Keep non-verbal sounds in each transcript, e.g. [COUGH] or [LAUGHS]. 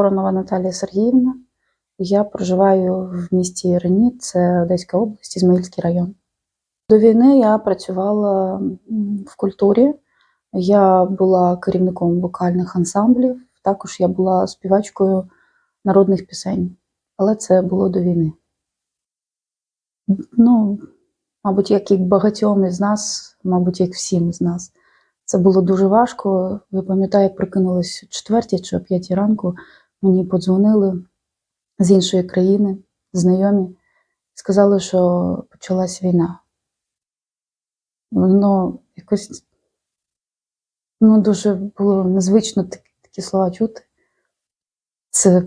Воронова Наталія Сергіївна. Я проживаю в місті Ірині, це Одеська область, Ізмаїльський район. До війни я працювала в культурі. Я була керівником вокальних ансамблів, також я була співачкою народних пісень, але це було до війни. Ну, мабуть, як і багатьом із нас, мабуть, як всім з нас. Це було дуже важко. Я пам'ятаю, як прокинулась о четвертій чи о п'ятій ранку. Мені подзвонили з іншої країни, знайомі, сказали, що почалась війна. Воно якось ну, дуже було незвично так- такі слова чути. Це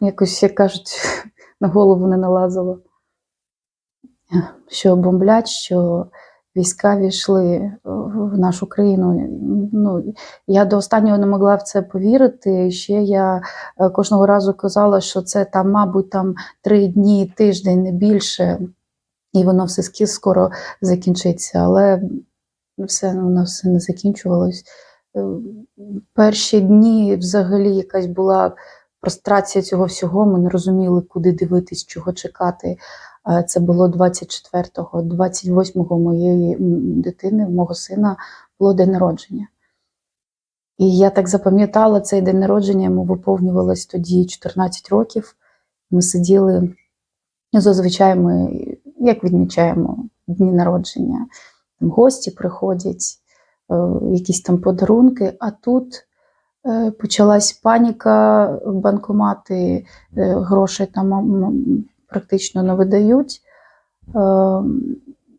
якось, як кажуть, [LAUGHS] на голову не налазило. Що бомблять, що війська війшли в нашу країну. Ну, я до останнього не могла в це повірити. Ще я е, кожного разу казала, що це там, мабуть, там три дні, тиждень, не більше, і воно все скоро закінчиться. Але все ну, воно все не закінчувалось. Е, Перші дні взагалі якась була прострація цього всього. Ми не розуміли, куди дивитись, чого чекати. Це було 24-го, 28-го моєї дитини, мого сина, було день народження. І я так запам'ятала цей день народження, йому виповнювалось тоді 14 років. Ми сиділи, ну, зазвичай ми як відмічаємо дні народження. Там гості приходять, е, якісь там подарунки, а тут е, почалась паніка, банкомати е, грошей там практично не видають. Е,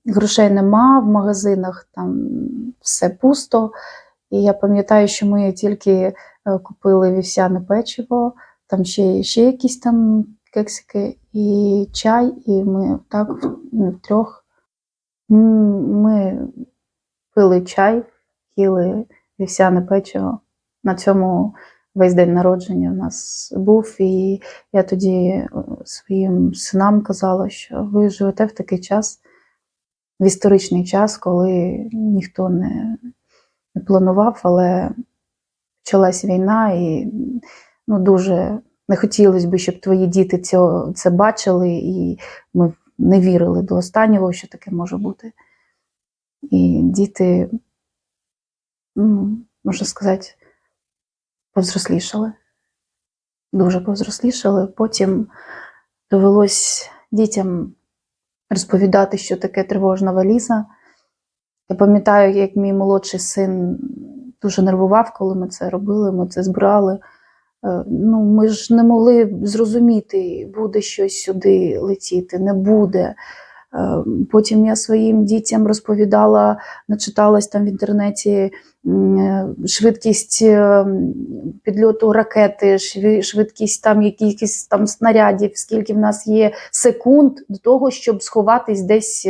Грошей нема, в магазинах там все пусто. І я пам'ятаю, що ми тільки е, купили вівсяне печиво, там ще, ще якісь там кексики і чай, і ми так ну, втрьох ми пили чай, їли вівсяне печиво. На цьому весь день народження у нас був. І я тоді е, своїм синам казала, що ви живете в такий час, в історичний час, коли ніхто не, не планував, але почалась війна, і ну, дуже не хотілося б, щоб твої діти цього, це бачили, і ми не вірили до останнього, що таке може бути. І діти, ну, можна сказати, повзрослішали. Дуже повзрослішали. Потім довелось дітям розповідати, що таке тривожна валіза. Я пам'ятаю, як мій молодший син дуже нервував, коли ми це робили, ми це збирали. Е, Ну, ми ж не могли зрозуміти, буде щось сюди летіти, не буде. Е, Потім я своїм дітям розповідала, начиталась там в інтернеті е, швидкість е, підльоту ракети, швидкість там якихось там снарядів, скільки в нас є секунд до того, щоб сховатись десь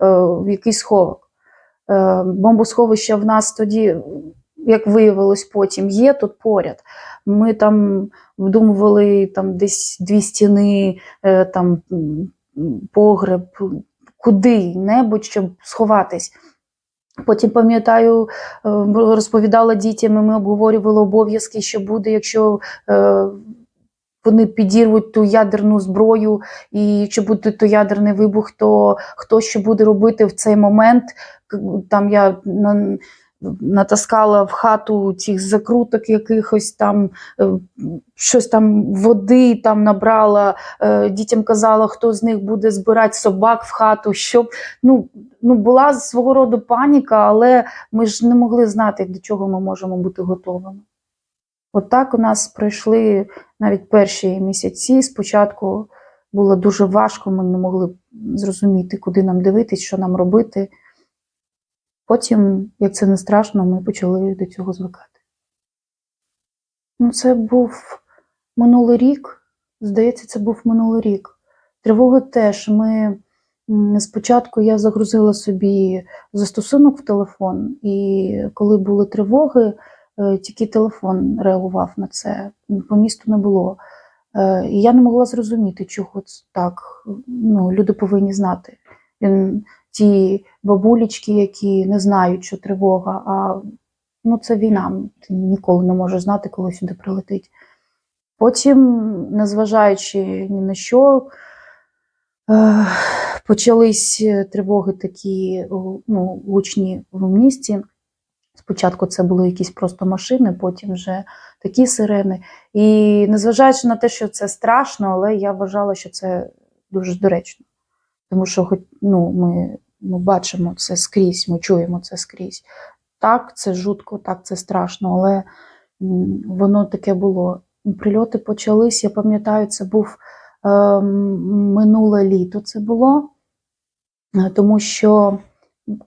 в якийсь сховок. Бомбосховища в нас тоді, як виявилось потім, є тут поряд. Ми там вдумували там десь дві стіни, там погреб, куди-небудь, щоб сховатись. Потім пам'ятаю, е, розповідала дітям, ми обговорювали обов'язки, що буде, якщо е, вони підірвуть ту ядерну зброю, і якщо буде то ядерний вибух, то хто що буде робити в цей момент. Там я натаскала в хату цих закруток якихось там, е, щось там води там набрала, е, дітям казала, хто з них буде збирати собак в хату, щоб ну, ну була свого роду паніка, але ми ж не могли знати, до чого ми можемо бути готовими. От так у нас пройшли навіть перші місяці. Спочатку було дуже важко, ми не могли зрозуміти, куди нам дивитись, що нам робити. Потім, як це не страшно, ми почали до цього звикати. Ну, це був минулий рік. Здається, це був минулий рік. Тривоги теж. Ми спочатку я загрузила собі застосунок в телефон, і коли були тривоги, е, тільки телефон реагував на це. По місту не було. Е, І я не могла зрозуміти, чого це так. Ну, люди повинні знати. Ті бабулечки, які не знають, що тривога, а ну, це війна. Ти ніколи не можеш знати, коли сюди прилетить. Потім, незважаючи ні на що, е, почались тривоги такі ну, гучні в місті. Спочатку це були якісь просто машини, потім вже такі сирени. І незважаючи на те, що це страшно, але я вважала, що це дуже доречно. Тому що хоч, ну, ми, ми бачимо це скрізь, ми чуємо це скрізь. Так, це жутко, так, це страшно, але воно таке було. Прильоти почались, я пам'ятаю, це був е, минуле літо це було, Е, тому що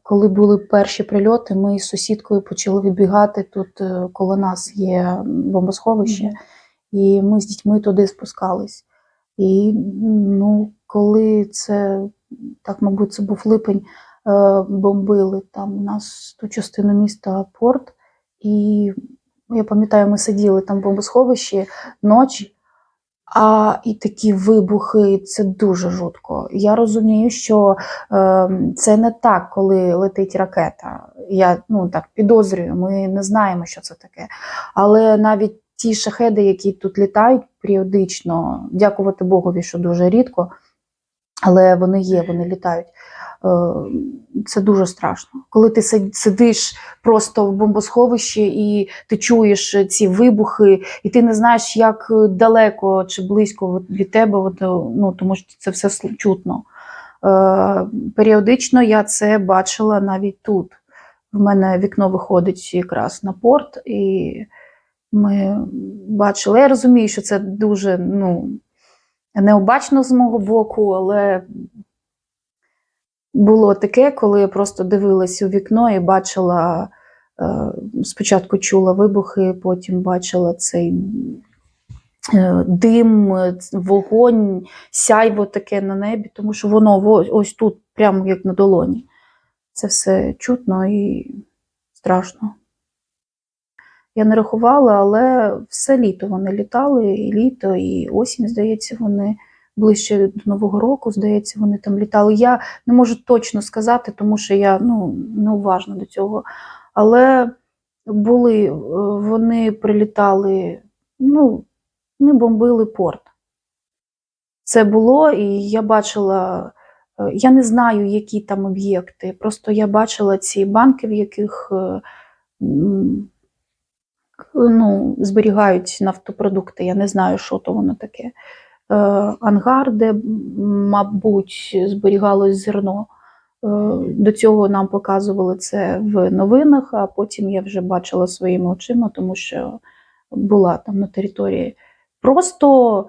коли були перші прильоти, ми з сусідкою почали вибігати. Тут е, коло нас є бомбосховище, Мгм. і ми з дітьми туди спускались. І ну, коли це, так, мабуть, це був липень, е, бомбили там у нас ту частину міста порт. І я пам'ятаю, ми сиділи там в бомбосховищі ночі, а і такі вибухи це дуже жутко. Я розумію, що е, це не так, коли летить ракета. Я ну так підозрюю, ми не знаємо, що це таке. Але навіть ті шахеди, які тут літають періодично, дякувати Богові, що дуже рідко, але вони є, вони літають. Е, Це дуже страшно. Коли ти сидиш просто в бомбосховищі і ти чуєш ці вибухи, і ти не знаєш, як далеко чи близько від тебе, ну, тому що це все чутно. Е, Періодично я це бачила навіть тут. В мене вікно виходить якраз на порт, і ми бачили. Я розумію, що це дуже ну, необачно з мого боку, але було таке, коли я просто дивилась у вікно і бачила, е, спочатку чула вибухи, потім бачила цей е, дим, вогонь, сяйво таке на небі, тому що воно во- ось тут, прямо як на долоні. Це все чутно і страшно. Я не рахувала, але все літо вони літали, і літо, і осінь, здається, вони ближче до Нового року, здається, вони там літали. Я не можу точно сказати, тому що я ну, неуважна до цього. Але були, е, вони прилітали, ну, не бомбили порт. Це було, і я бачила, е, я не знаю, які там об'єкти. Просто я бачила ці банки, в яких е, ну, зберігають нафтопродукти. Я не знаю, що то воно таке. Е, Ангар, де, мабуть, зберігалось зерно. Е, До цього нам показували це в новинах, а потім я вже бачила своїми очима, тому що була там на території. Просто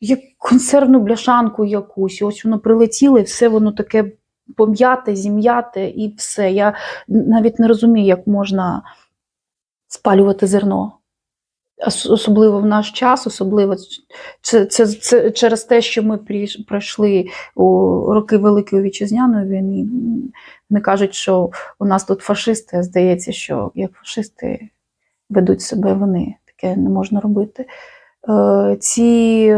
як консервну бляшанку якусь, ось воно прилетіло, і все воно таке пом'яте, зім'яте, і все. Я навіть не розумію, як можна спалювати зерно. Особливо в наш час, особливо це, це, це через те, що ми пройшли у роки Великої Вітчизняної війни. Вони кажуть, що у нас тут фашисти, а здається, що як фашисти ведуть себе вони. Таке не можна робити. Е, Ці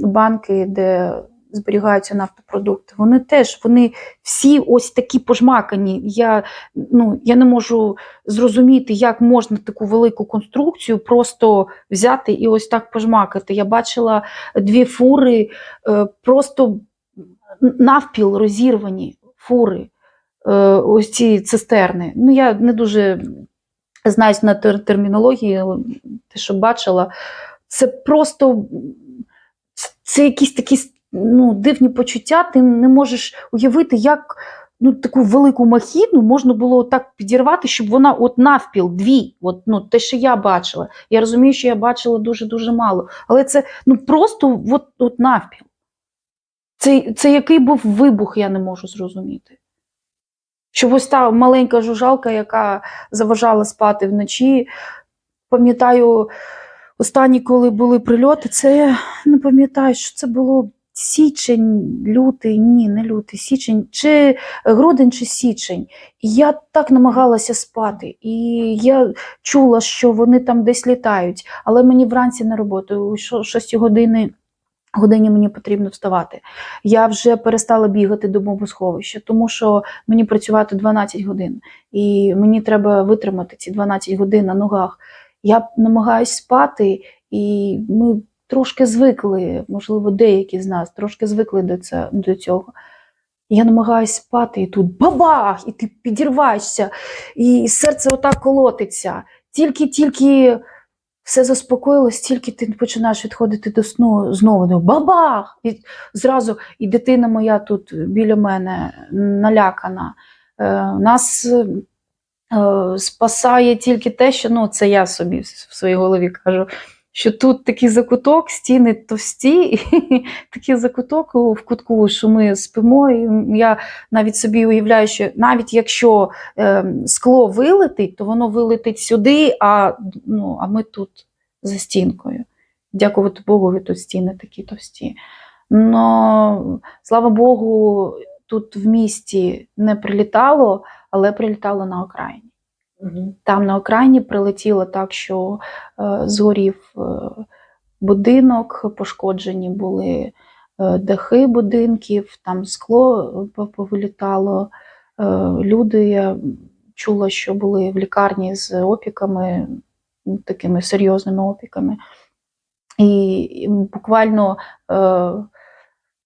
банки, де зберігаються нафтопродукти, вони теж вони всі ось такі пожмакані. Я, ну, я не можу зрозуміти, як можна таку велику конструкцію просто взяти і ось так пожмакати. Я бачила дві фури, е, просто навпіл розірвані фури, е, ось ці цистерни. Ну, я не дуже знаюсь на тер- термінології, те, що бачила, це просто це якісь такі ну, дивні почуття. Ти не можеш уявити, як ну, таку велику махіну можна було так підірвати, щоб вона от навпіл, дві, от, ну, те, що я бачила. Я розумію, що я бачила дуже-дуже мало. Але це ну, просто от, от навпіл. Це, це який був вибух, я не можу зрозуміти. Щоб ось та маленька жужалка, яка заважала спати вночі. Пам'ятаю, останні, коли були прильоти, це я не пам'ятаю, що це було січень, лютий, ні, не лютий, січень, чи грудень, чи січень. І я так намагалася спати. І я чула, що вони там десь літають, але мені вранці на роботу, о 6 години. Годині мені потрібно вставати. Я вже перестала бігати до бомбосховища, тому що мені працювати 12 годин, і мені треба витримати ці 12 годин на ногах. Я намагаюсь спати, І ми трошки звикли, можливо, деякі з нас трошки звикли до, це, до цього. Я намагаюся спати, і тут бабах! І ти підірваєшся, і серце отак колотиться. Тільки-тільки все заспокоїлось, тільки ти починаєш відходити до сну знову. Бабах! І зразу і дитина моя тут біля мене налякана. Е, нас е, спасає тільки те, що ну, це я собі в своїй голові кажу. Що тут такий закуток, стіни товсті, і [LAUGHS] такий закуток в кутку, що ми спимо. І я навіть собі уявляю, що навіть якщо е, скло вилетить, то воно вилетить сюди, а, ну, а ми тут за стінкою. Дякувати Богу, тут стіни такі товсті. Но, слава Богу, тут в місті не прилітало, але прилітало на окраїні. Там на окраїні прилетіло так, що е, згорів е, будинок, пошкоджені були е, дахи будинків, там скло е, повилітало. Люди, я чула, що були в лікарні з опіками, такими серйозними опіками. І буквально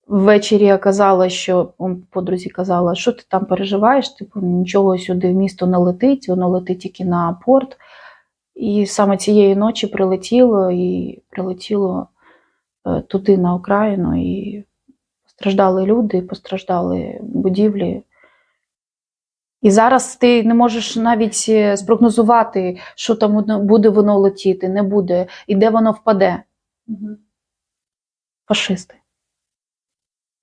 ввечері я казала, що подрузі казала, що ти там переживаєш, типу нічого сюди в місто не летить, воно летить тільки на порт. І саме цієї ночі прилетіло і прилетіло е, туди на окраїну, і постраждали люди, постраждали будівлі. І зараз ти не можеш навіть е, спрогнозувати, що там буде воно летіти, не буде, і де воно впаде. Фашисти.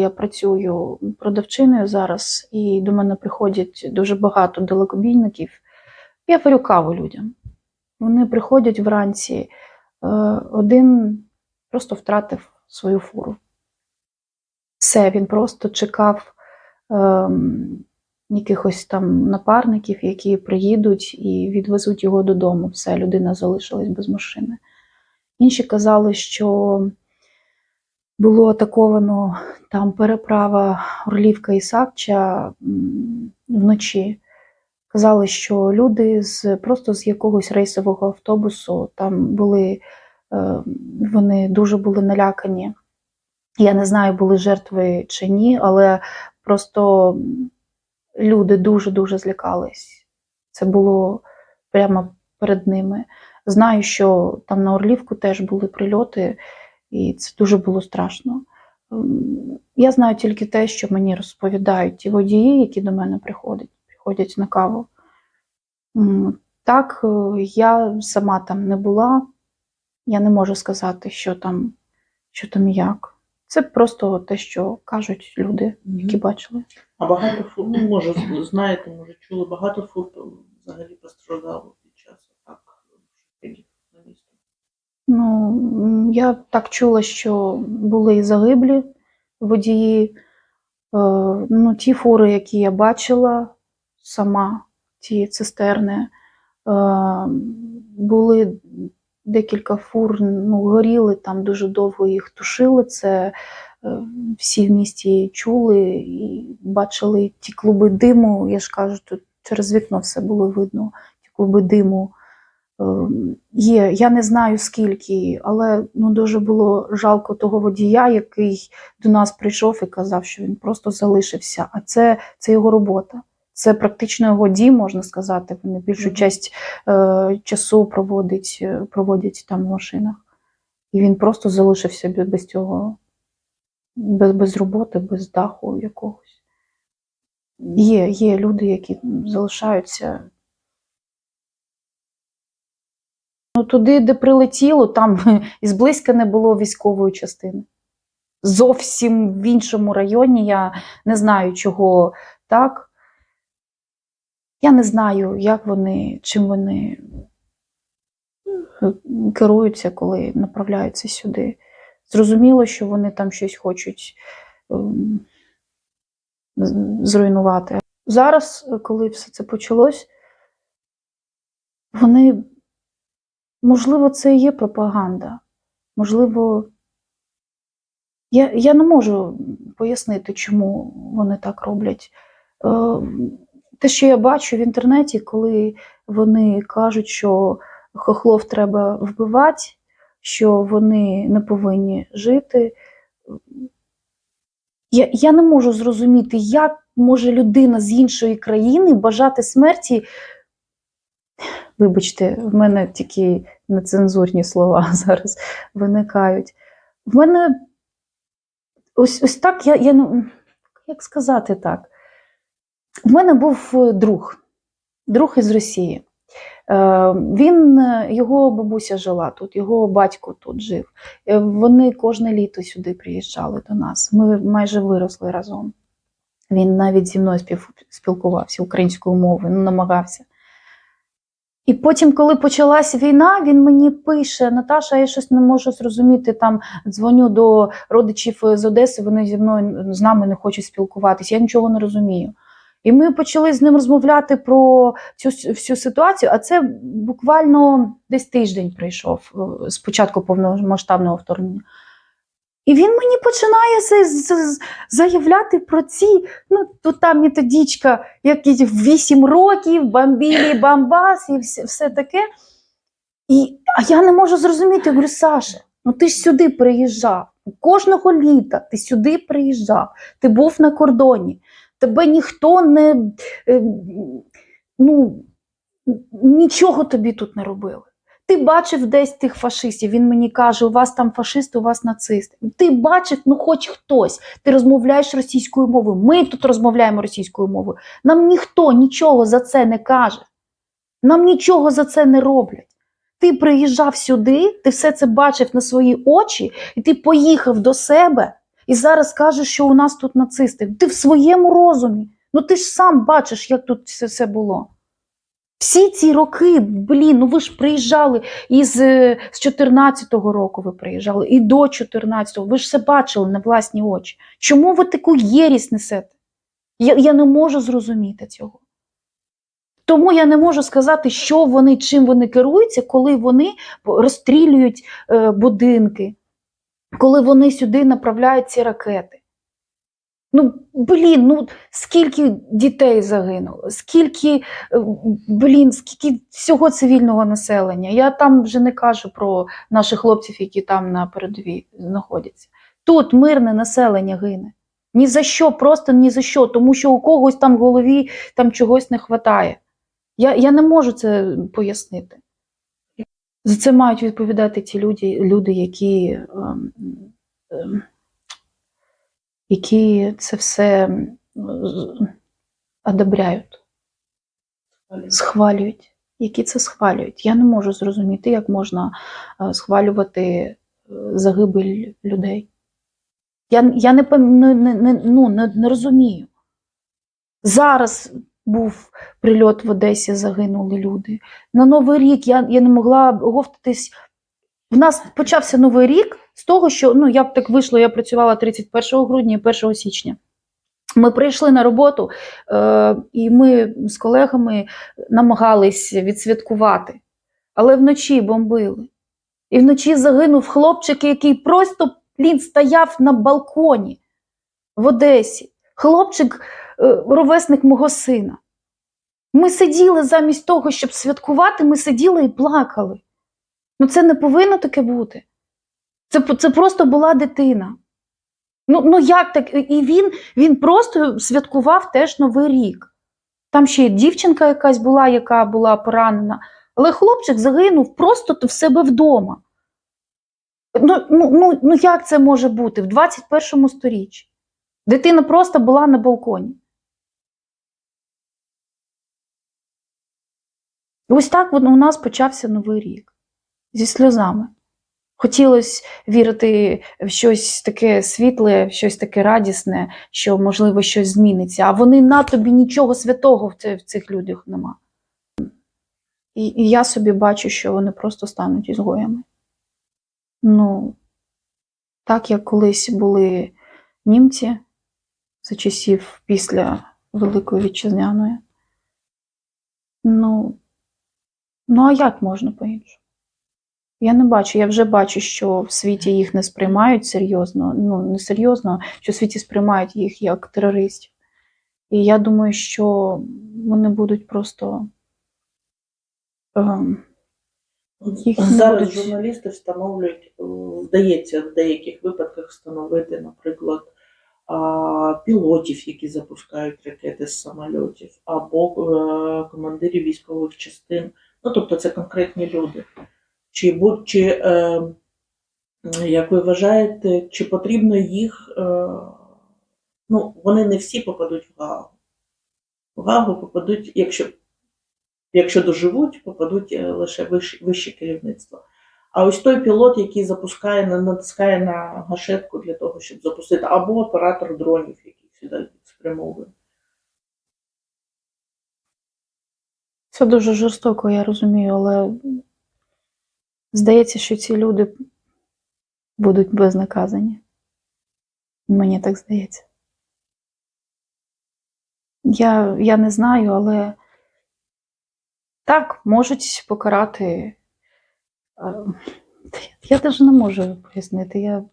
Я працюю продавчиною зараз, і до мене приходять дуже багато далекобійників. Я варю каву людям. Вони приходять вранці. е, Один просто втратив свою фуру. Все, він просто чекав ем, якихось там напарників, які приїдуть і відвезуть його додому. Все, людина залишилась без машини. Інші казали, що було атаковано там переправа Орлівка і Савча м, вночі. Казали, що люди з просто з якогось рейсового автобусу там були, е, вони дуже були налякані. Я не знаю, були жертви чи ні, але просто люди дуже-дуже злякались. Це було прямо перед ними. Знаю, що там на Орлівку теж були прильоти, і це дуже було страшно. Ем, Я знаю тільки те, що мені розповідають ті водії, які до мене приходять, приходять на каву. Так, е, я сама там не була, я не можу сказати, що там, що там і як. Це просто те, що кажуть люди, які бачили. А багато фур, ну, може, знаєте, може, чули, багато фур взагалі постраждало під час атак шахедів на місто. Ну, я так чула, що були і загиблі водії. Е, ну, ті фури, які я бачила сама, ті цистерни, е, були декілька фур, ну, горіли, там дуже довго їх тушили. Це е, всі в місті чули і бачили ті клуби диму. Я ж кажу, тут через вікно все було видно, ті клуби диму. Ем, Є, я не знаю скільки, але ну дуже було жалко того водія, який до нас прийшов і казав, що він просто залишився. А це, це його робота. Це практично його дім, можна сказати. Вони більшу часть е, часу проводить, е, проводять там в машинах. І він просто залишився без, без цього, без, без роботи, без даху якогось. Є, є люди, які залишаються. Ну, туди, де прилетіло, там [LAUGHS] і зблизька не було військової частини. Зовсім в іншому районі я не знаю, чого так. Я не знаю, як вони, чим вони е, керуються, коли направляються сюди. Зрозуміло, що вони там щось хочуть ем, зруйнувати. Зараз, коли все це почалось, вони, можливо, це і є пропаганда. Можливо, я, я не можу пояснити, чому вони так роблять. Е, Те, що я бачу в інтернеті, коли вони кажуть, що хохлов треба вбивати, що вони не повинні жити. Я, я не можу зрозуміти, як може людина з іншої країни бажати смерті. Вибачте, в мене тільки нецензурні слова [LAUGHS] зараз виникають. В мене ось, ось так, я, я як сказати так? В мене був е, друг, друг із Росії. Е, Він, е, його бабуся жила тут, його батько тут жив. Вони кожне літо сюди приїжджали до нас. Ми майже виросли разом. Він навіть зі мною спілкувався українською мовою, ну, намагався. І потім, коли почалась війна, він мені пише: Наташа, я щось не можу зрозуміти. Там дзвоню до родичів з Одеси, вони зі мною з нами не хочуть спілкуватися. Я нічого не розумію. І ми почали з ним розмовляти про цю всю ситуацію, а це буквально десь тиждень прийшов е, з початку повномасштабного вторгнення. І він мені починає заявляти про ці, ну, то там методичка, які в 8 років, бамбілі, [LAUGHS] бамбас і все, все таке. І, а я не можу зрозуміти, я говорю, Саша, ну ти ж сюди приїжджав. Кожного літа ти сюди приїжджав, ти був на кордоні, тебе ніхто не е, ну, нічого тобі тут не робили. Ти бачив десь тих фашистів. Він мені каже: у вас там фашисти, у вас нацисти. Ти бачив, ну хоч хтось. Ти розмовляєш російською мовою. Ми тут розмовляємо російською мовою. Нам ніхто нічого за це не каже. Нам нічого за це не роблять. Ти приїжджав сюди, ти все це бачив на свої очі, і ти поїхав до себе і зараз кажеш, що у нас тут нацисти. Ти в своєму розумі. Ну ти ж сам бачиш, як тут все, було. Всі ці роки, блін, ну ви ж приїжджали із е, з 14-го року ви приїжджали, і до 14-го. Ви ж все бачили на власні очі. Чому ви таку єрість несете? Я, я не можу зрозуміти цього. Тому я не можу сказати, що вони, чим вони керуються, коли вони розстрілюють е, будинки, коли вони сюди направляють ці ракети. Ну, блін, ну скільки дітей загинуло, скільки, е, блін, скільки всього цивільного населення. Я там вже не кажу про наших хлопців, які там на передовій знаходяться. Тут мирне населення гине. Ні за що, просто ні за що, тому що у когось там в голові там чогось не вистачає. Я, я не можу це пояснити. За це мають відповідати ті люди, люди які, ем, ем, які це все одобряють, схвалюють, які це схвалюють. Я не можу зрозуміти, як можна е, схвалювати е, загибель людей. Я, я не, не, не, не, ну, не, не розумію. Зараз був прильот в Одесі, загинули люди. На Новий рік я, я не могла говтатись. В нас почався новий рік з того, що ну, я б так вийшло, я працювала 31 грудня і 1 січня. Ми прийшли на роботу, е, і ми з колегами намагались відсвяткувати, але вночі бомбили. І вночі загинув хлопчик, який просто блін, стояв на балконі в Одесі. Хлопчик, е, ровесник мого сина. Ми сиділи замість того, щоб святкувати, ми сиділи і плакали. Ну це не повинно таке бути. Це, це просто була дитина. Ну, ну як так? І він, він просто святкував теж Новий рік. Там ще й дівчинка якась була, яка була поранена. Але хлопчик загинув просто в себе вдома. Ну, ну, ну, ну як це може бути в 21 сторіччі? Дитина просто була на балконі. Ось так у нас почався новий рік зі сльозами. Хотілося вірити в щось таке світле, в щось таке радісне, що, можливо, щось зміниться. А вони на тобі нічого святого в, цих людях нема. І, і я собі бачу, що вони просто стануть ізгоями. Ну, так як колись були німці за часів після Великої Вітчизняної. Ну, ну а як можна по-іншому? Я не бачу, я вже бачу, що в світі їх не сприймають серйозно, ну не серйозно, що в світі сприймають їх як терористів. І я думаю, що вони будуть просто ем, Їх не Зараз будуть. журналісти встановлюють, е, вдається в деяких випадках встановити, наприклад, пілотів, які запускають ракети з самольотів, або е, командирів військових частин. Ну, тобто це конкретні люди. Чи, будь, чи е, як ви вважаєте, чи потрібно їх, е, ну, вони не всі попадуть в Гаагу. В Гаагу попадуть, якщо, якщо доживуть, попадуть е, лише вище, вище керівництво. А ось той пілот, який запускає, натискає на гашетку для того, щоб запустити, або оператор дронів, який сюди спрямовує. Це дуже жорстоко, я розумію, але здається, що ці люди будуть безнаказані. Мені так здається. Я, я не знаю, але так, можуть покарати. Е, Я навіть не можу пояснити. Я,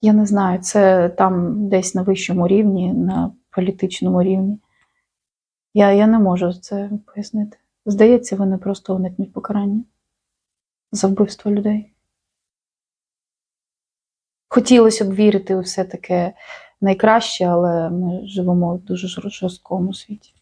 я не знаю, це там десь на вищому рівні, на політичному рівні. Я, я не можу це пояснити. Здається, вони просто уникнуть покарання за вбивство людей. Хотілося б вірити у все таке найкраще, але ми живемо в дуже жорсткому світі.